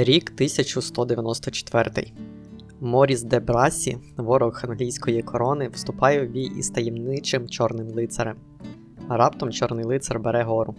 Рік 1194. Моріс де Брасі, ворог англійської корони, вступає в бій із таємничим чорним лицарем. Раптом чорний лицар бере гору.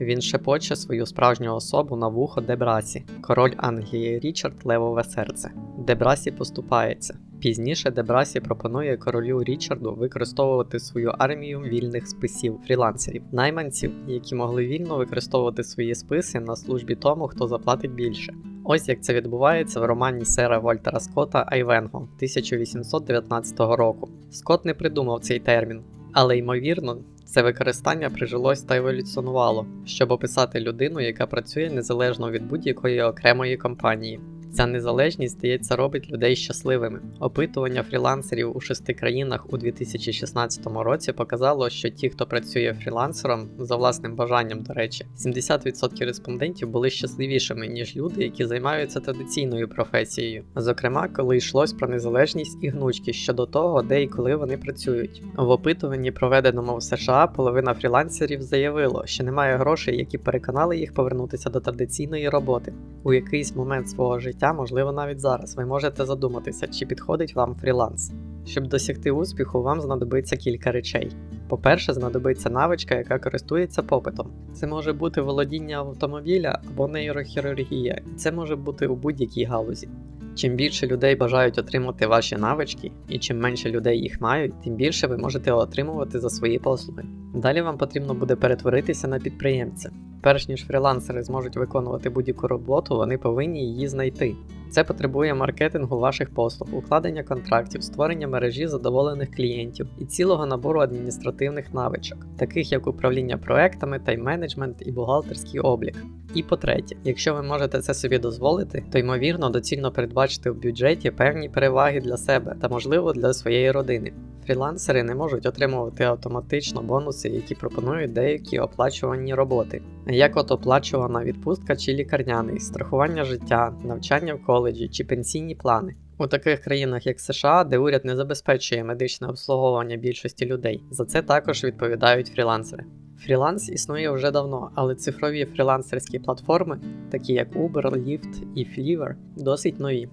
Він шепоче свою справжню особу на вухо Дебрасі, король Англії Річард Левове серце. Дебрасі поступається. Пізніше Дебрасі пропонує королю Річарду використовувати свою армію вільних списів фрілансерів, найманців, які могли вільно використовувати свої списи на службі тому, хто заплатить більше. Ось як це відбувається в романі сера Вольтера Скотта Айвенго 1819 року. Скотт не придумав цей термін, але ймовірно, це використання прижилось та еволюціонувало, щоб описати людину, яка працює незалежно від будь-якої окремої компанії. Ця незалежність, здається, робить людей щасливими. Опитування фрілансерів у шести країнах у 2016 році показало, що ті, хто працює фрілансером за власним бажанням, до речі, 70% респондентів були щасливішими, ніж люди, які займаються традиційною професією. Зокрема, коли йшлось про незалежність і гнучкість щодо того, де і коли вони працюють. В опитуванні, проведеному в США, половина фрілансерів заявило, що немає грошей, які переконали їх повернутися до традиційної роботи. У якийсь момент свого життя, можливо, навіть зараз, ви можете задуматися, чи підходить вам фріланс. Щоб досягти успіху, вам знадобиться кілька речей. По-перше, знадобиться навичка, яка користується попитом. Це може бути володіння автомобіля або нейрохірургія, і це може бути у будь-якій галузі. Чим більше людей бажають отримати ваші навички, і чим менше людей їх мають, тим більше ви можете отримувати за свої послуги. Далі вам потрібно буде перетворитися на підприємця. Перш ніж фрілансери зможуть виконувати будь-яку роботу, вони повинні її знайти. Це потребує маркетингу ваших послуг, укладення контрактів, створення мережі задоволених клієнтів і цілого набору адміністративних навичок, таких як управління проектами, тайм-менеджмент і бухгалтерський облік. І по-третє, якщо ви можете це собі дозволити, то ймовірно доцільно передбачити в бюджеті певні переваги для себе та, можливо, для своєї родини. Фрілансери не можуть отримувати автоматично бонуси, які пропонують деякі оплачувані роботи, як от оплачувана відпустка чи лікарняний, страхування життя, навчання в коледжі чи пенсійні плани. У таких країнах, як США, де уряд не забезпечує медичне обслуговування більшості людей, за це також відповідають фрілансери. Фріланс існує вже давно, але цифрові фрілансерські платформи, такі як Uber, Lyft і Fiverr, досить нові.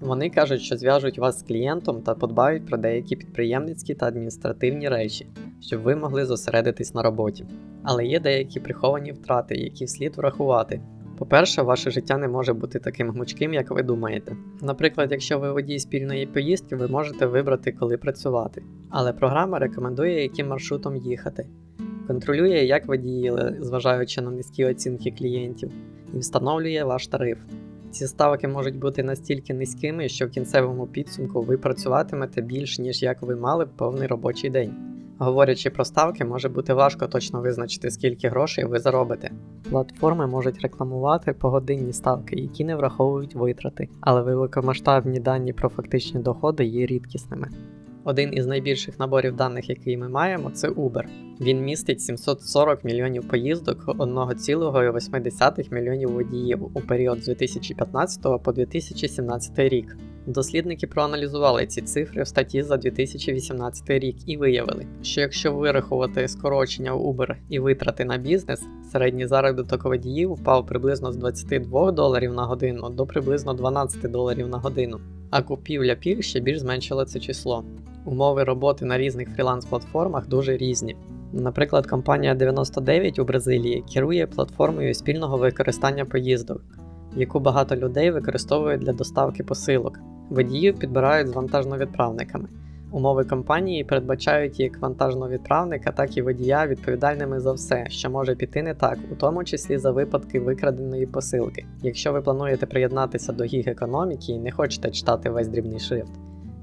Вони кажуть, що зв'яжуть вас з клієнтом та подбають про деякі підприємницькі та адміністративні речі, щоб ви могли зосередитись на роботі. Але є деякі приховані втрати, які слід врахувати. По-перше, ваше життя не може бути таким гнучким, як ви думаєте. Наприклад, якщо ви водій спільної поїздки, ви можете вибрати, коли працювати, але програма рекомендує, яким маршрутом їхати, контролює, як ви діяли, зважаючи на низькі оцінки клієнтів, і встановлює ваш тариф. Ці ставки можуть бути настільки низькими, що в кінцевому підсумку ви працюватимете більш ніж як ви мали повний робочий день. Говорячи про ставки, може бути важко точно визначити, скільки грошей ви заробите. Платформи можуть рекламувати погодинні ставки, які не враховують витрати, але великомасштабні дані про фактичні доходи є рідкісними. Один із найбільших наборів даних, який ми маємо, це Uber. Він містить 740 мільйонів поїздок 1,8 мільйонів водіїв у період з 2015 по 2017 рік. Дослідники проаналізували ці цифри в статті за 2018 рік і виявили, що якщо вирахувати скорочення Uber і витрати на бізнес, середній заробіток водіїв впав приблизно з 22 доларів на годину до приблизно 12 доларів на годину. А купівля пільг ще більш зменшила це число. Умови роботи на різних фріланс-платформах дуже різні. Наприклад, компанія 99 у Бразилії керує платформою спільного використання поїздок, яку багато людей використовують для доставки посилок. Водіїв підбирають з вантажновідправниками. Умови компанії передбачають як вантажного відправника, так і водія відповідальними за все, що може піти не так, у тому числі за випадки викраденої посилки. Якщо ви плануєте приєднатися до гіг економіки і не хочете читати весь дрібний шрифт,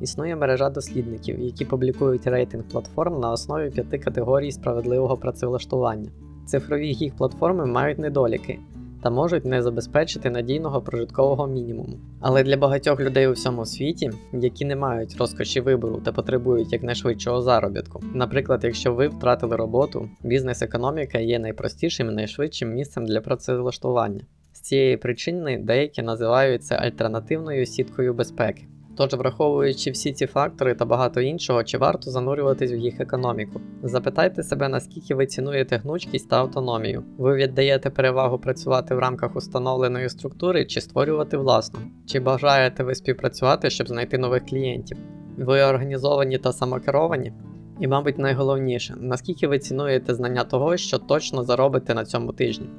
існує мережа дослідників, які публікують рейтинг платформ на основі п'яти категорій справедливого працевлаштування. Цифрові гіг платформи мають недоліки та можуть не забезпечити надійного прожиткового мінімуму. Але для багатьох людей у всьому світі, які не мають розкоші вибору та потребують якнайшвидшого заробітку. Наприклад, якщо ви втратили роботу, бізнес-економіка є найпростішим і найшвидшим місцем для працевлаштування. З цієї причини деякі називають це альтернативною сіткою безпеки. Тож, враховуючи всі ці фактори та багато іншого, чи варто занурюватись в їх економіку? Запитайте себе, наскільки ви цінуєте гнучкість та автономію. Ви віддаєте перевагу працювати в рамках установленої структури чи створювати власну? Чи бажаєте ви співпрацювати, щоб знайти нових клієнтів? Ви організовані та самокеровані? І, мабуть, найголовніше, наскільки ви цінуєте знання того, що точно заробите на цьому тижні.